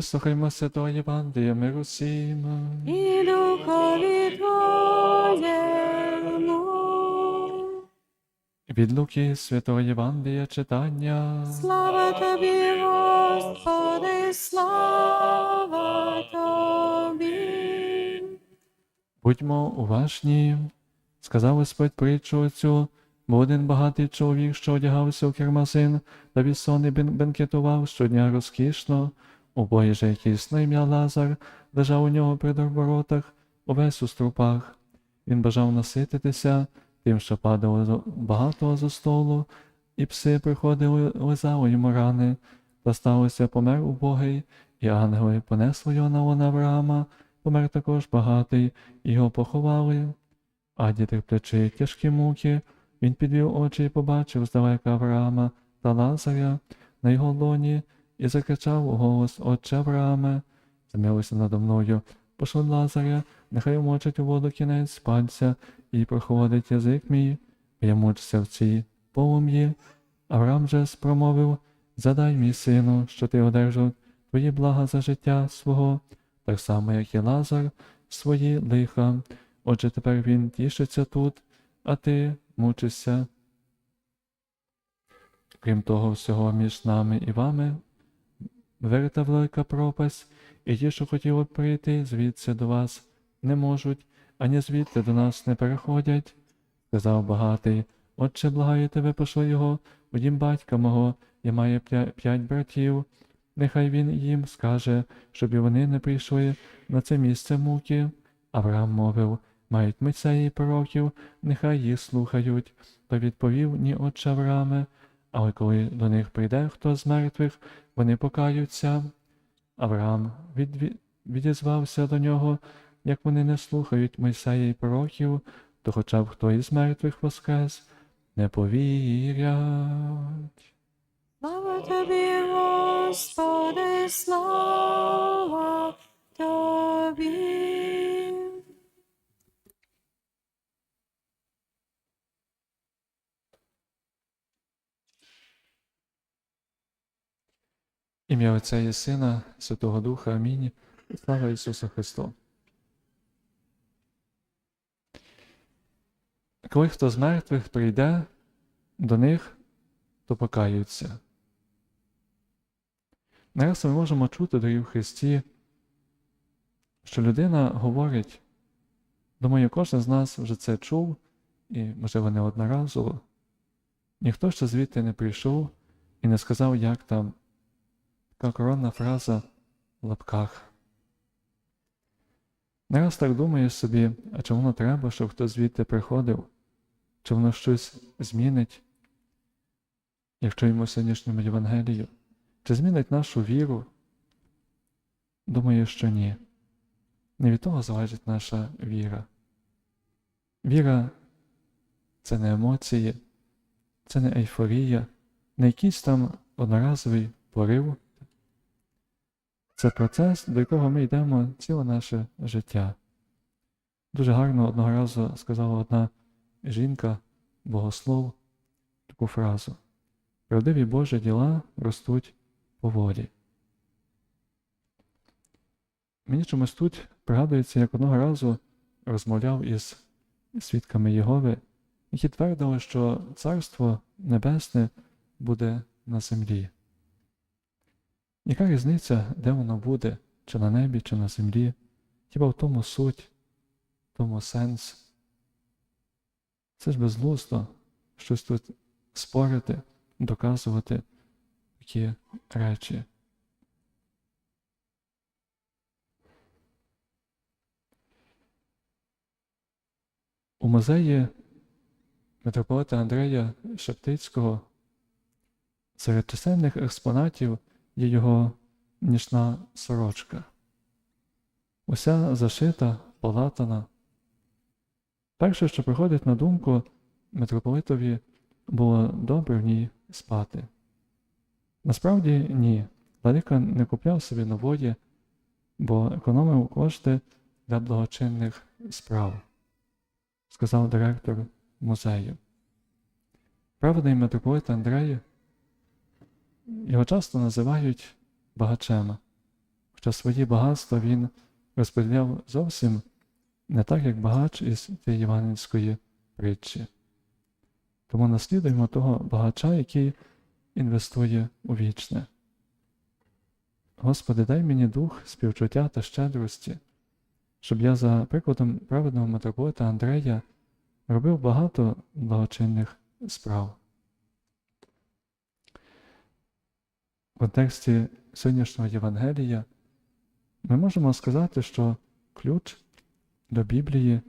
Слухаймо Святого Євангелія, миру всім. і духові Твоєму. Від Луки Святого Євангелія читання. Слава Тобі, Господи, слава Тобі. Будьмо уважні, сказав Господь притчу оцю, бо один багатий чоловік, що одягався у кермазин, та від сони бен- бенкетував щодня розкішно, убогий же якийсь на ім'я Лазар, лежав у нього при воротах, увесь у струпах. Він бажав насититися тим, що падало багато зо столу, і пси приходили, лизали йому рани, та сталося помер убогий, і ангели понесли його на лона Авраама, помер також багатий, і його поховали. А терплячи тяжкі муки, він підвів очі і побачив здалека Авраама та Лазаря на його лоні і закричав у голос Отче Аврааме, замилися надо мною, пошли Лазаря, нехай мочить у воду кінець пальця і проходить язик мій, бо я мучуся в цій полум'ї. Авраам же спромовив, задай мій сину, що ти одержав твої блага за життя свого, так само, як і Лазар, свої лиха. Отже, тепер він тішиться тут, а ти мучишся. Крім того всього між нами і вами вирита велика пропасть, і ті, що хотіли б прийти звідси до вас, не можуть, ані звідти до нас не переходять. Сказав багатий, Отче, благаю тебе, пошли його, у дім батька мого, я маю п'ять братів. Нехай він їм скаже, щоб і вони не прийшли на це місце муки. Авраам мовив, мають митця і пророків, нехай їх слухають. То відповів ні отче Аврааме, але коли до них прийде хто з мертвих, вони покаються. Авраам від... відізвався до нього, як вони не слухають Мойсея і пророків, то хоча б хто із мертвих воскрес, не повірять. Слава Тобі, Господи, слава Тобі. Ім'я Отця і Сина, Святого Духа, Амінь. Слава Ісусу Христу. Коли хто з мертвих прийде до них, то покаються. Нараз ми можемо чути дорогі в Христі, що людина говорить, думаю, кожен з нас вже це чув, і, можливо, не одноразово. Ніхто ще звідти не прийшов і не сказав, як там така коронна фраза в лапках. Не раз так думаєш собі, а чи воно треба, щоб хтось звідти приходив, чи воно щось змінить, якщо йому сьогоднішньому Євангелію, чи змінить нашу віру? Думаю, що ні. Не від того залежить наша віра. Віра це не емоції, це не ейфорія, не якийсь там одноразовий порив. Це процес, до якого ми йдемо ціле наше життя. Дуже гарно одного разу сказала одна жінка, богослов, таку фразу. Правдиві Божі діла ростуть поволі. Мені чомусь тут пригадується, як одного разу розмовляв із свідками Єгови, які твердили, що Царство Небесне буде на землі. Яка різниця, де воно буде, чи на небі, чи на землі? Хіба в тому суть, в тому сенс? Це ж безглуздо щось тут спорити, доказувати такі речі. У музеї митрополита Андрея Шептицького серед чисельних експонатів є його нічна сорочка. Уся зашита, полатана. Перше, що приходить на думку митрополитові, було добре в ній спати. Насправді ні. Владика не купляв собі нової, бо економив кошти для благочинних справ, сказав директор музею. Праведний митрополит Андрей його часто називають багачем, Хоча свої багатства він розподіляв зовсім не так, як багач із тієї євангельської притчі. Тому наслідуємо того багача, який інвестує у вічне. Господи, дай мені дух співчуття та щедрості, щоб я за прикладом праведного митрополита Андрея робив багато благочинних справ. В контексті сьогоднішнього Євангелія ми можемо сказати, що ключ до Біблії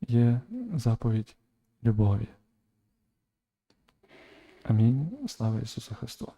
є заповідь любові. Амінь. Слава Ісусу Христу!